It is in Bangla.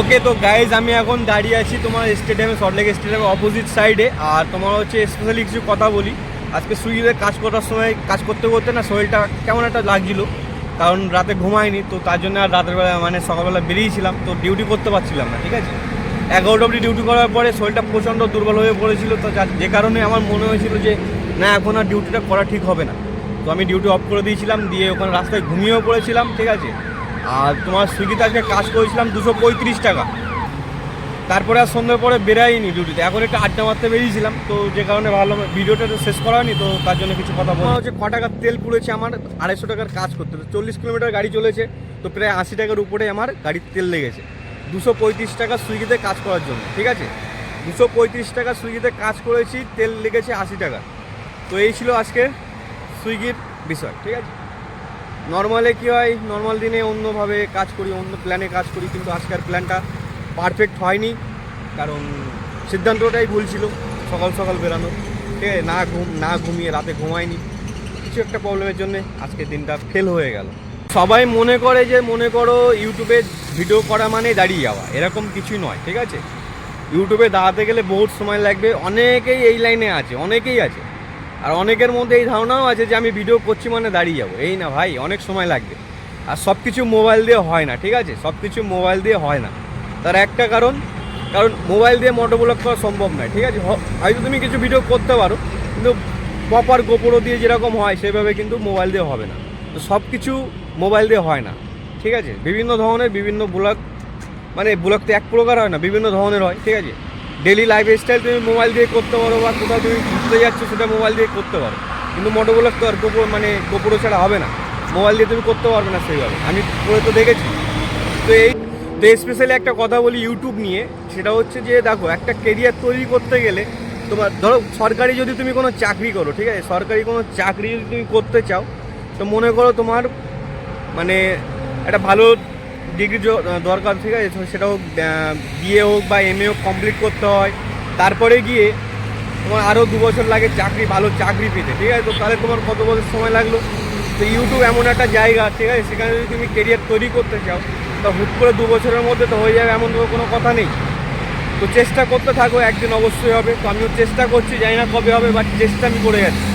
ওকে তো গাইজ আমি এখন দাঁড়িয়ে আছি তোমার স্টেডিয়ামে সল্টলেক স্টেডিয়ামের অপোজিট সাইডে আর তোমার হচ্ছে স্পেশালি কিছু কথা বলি। আজকে সুইগিতে কাজ করার সময়, কাজ করতে করতে না শরীরটা কেমন একটা লাগছিল। কারণ রাতে ঘুমাইনি, তো তার জন্য আর রাতের বেলা মানে সকালবেলা বেরিয়েছিলাম, তো ডিউটি করতে পারছিলাম না, ঠিক আছে? এগারোটা অবধি ডিউটি করার পরে শরীরটা প্রচণ্ড দুর্বল হয়ে পড়েছিল, তো যে কারণে আমার মনে হয়েছিল যে, না, এখন আর ডিউটিটা করা ঠিক হবে না। তো আমি ডিউটি অফ করে দিয়েছিলাম, দিয়ে ওখানে রাস্তায় ঘুমিয়েও পড়েছিলাম, ঠিক আছে? আর তোমার সুইগিতে আজকে কাজ করেছিলাম দুশো পঁয়ত্রিশ টাকা। তারপরে আর সন্ধ্যের পরে বেরাইনি ডিউটিতে এখন একটু আড্ডা মারতে বেরিয়েছিলাম, তো যে কারণে ভালো ভিডিওটা তো শেষ করা হয়নি, তো তার জন্য কিছু কথা বলা হচ্ছে ক টাকার তেল পুড়েছে আমার, আড়াইশো টাকার কাজ করতে চল্লিশ কিলোমিটার গাড়ি চলেছে, তো প্রায় আশি টাকার উপরে আমার গাড়ির তেল লেগেছে। দুশো পঁয়ত্রিশ টাকা সুইগিতে কাজ করার জন্য, ঠিক আছে? দুশো পঁয়ত্রিশ টাকা সুইগিতে কাজ করেছি, তেল লেগেছে আশি টাকা। তো এই ছিল আজকে সুইগির বিষয়, ঠিক আছে? নর্মালে কী হয় নর্মাল দিনে অন্যভাবে কাজ করি, অন্য প্ল্যানে কাজ করি, কিন্তু আজকের প্ল্যানটা পারফেক্ট হয়নি। কারণ সিদ্ধান্তটাই ভুল ছিল, সকাল সকাল বেরানো। ঠিক আছে, না ঘুম, না ঘুমিয়ে রাতে ঘুমায়নি কিছু একটা প্রবলেমের জন্যে আজকের দিনটা ফেল হয়ে গেল। সবাই মনে করে যে, মনে করো ইউটিউবে ভিডিও করা মানে দাঁড়িয়ে যাওয়া, এরকম কিছুই নয়, ঠিক আছে? ইউটিউবে দাঁড়াতে গেলে বহুত সময় লাগবে, অনেকেই এই লাইনে আছে, অনেকেই আছে। আর অনেকের মধ্যে এই ধারণাও আছে যে আমি ভিডিও করছি মানে দাঁড়িয়ে যাব। এই না ভাই, অনেক সময় লাগবে। আর সব কিছু মোবাইল দিয়ে হয় না, ঠিক আছে? সব কিছু মোবাইল দিয়ে হয় না। তার একটা কারণ কারণ মোবাইল দিয়ে মোটো ব্লগ করা সম্ভব নয়, ঠিক আছে? হয়তো তুমি কিছু ভিডিও করতে পারো, কিন্তু প্রপার গোপরো দিয়ে যেরকম হয়, সেভাবে কিন্তু মোবাইল দিয়ে হবে না। তো সব কিছু মোবাইল দিয়ে হয় না, ঠিক আছে? বিভিন্ন ধরনের বিভিন্ন ব্লগ মানে ব্লগ তো এক প্রকার হয় না, বিভিন্ন ধরনের হয়, ঠিক আছে? ডেলি লাইফ স্টাইল তুমি মোবাইল দিয়ে করতে পারো বা কোথাও তুমি ঘুরতে যাচ্ছ, সেটা মোবাইল দিয়ে করতে পারো। কিন্তু মোটো ব্লগ তো আর গোপর মানে গোপরো ছাড়া হবে না। মোবাইল দিয়ে তুমি করতে পারবে না সেইভাবে। আমি করে তো দেখেছি। তো এই, তো স্পেশালি একটা কথা বলি ইউটিউব নিয়ে। সেটা হচ্ছে যে, দেখো, একটা কেরিয়ার তৈরি করতে গেলে তোমার, ধরো, সরকারি যদি তুমি কোনো চাকরি করো, ঠিক আছে? সরকারি কোনো চাকরি যদি তুমি করতে চাও, তো মনে করো তোমার মানে একটা ভালো ডিগ্রি দরকার, ঠিক আছে? সেটা হোক বিএ হোক বা এম এ হোক কমপ্লিট করতে হয়। তারপরে গিয়ে তোমার আরও দু বছর লাগে চাকরি, ভালো চাকরি পেতে, ঠিক আছে? তো তাহলে তোমার কত বছর সময় লাগল? তো ইউটিউব এমন একটা জায়গা, ঠিক আছে? সেখানে যদি তুমি কেরিয়ার তৈরি করতে চাও, তো হুট করে দু বছরের মধ্যে তো হয়ে যাবে, এমন কোনো কথা নেই। তো চেষ্টা করতে থাকো, একদিন অবশ্যই হবে। তো আমিও চেষ্টা করছি, জানি না কবে হবে বাট চেষ্টা আমি করে যাচ্ছি।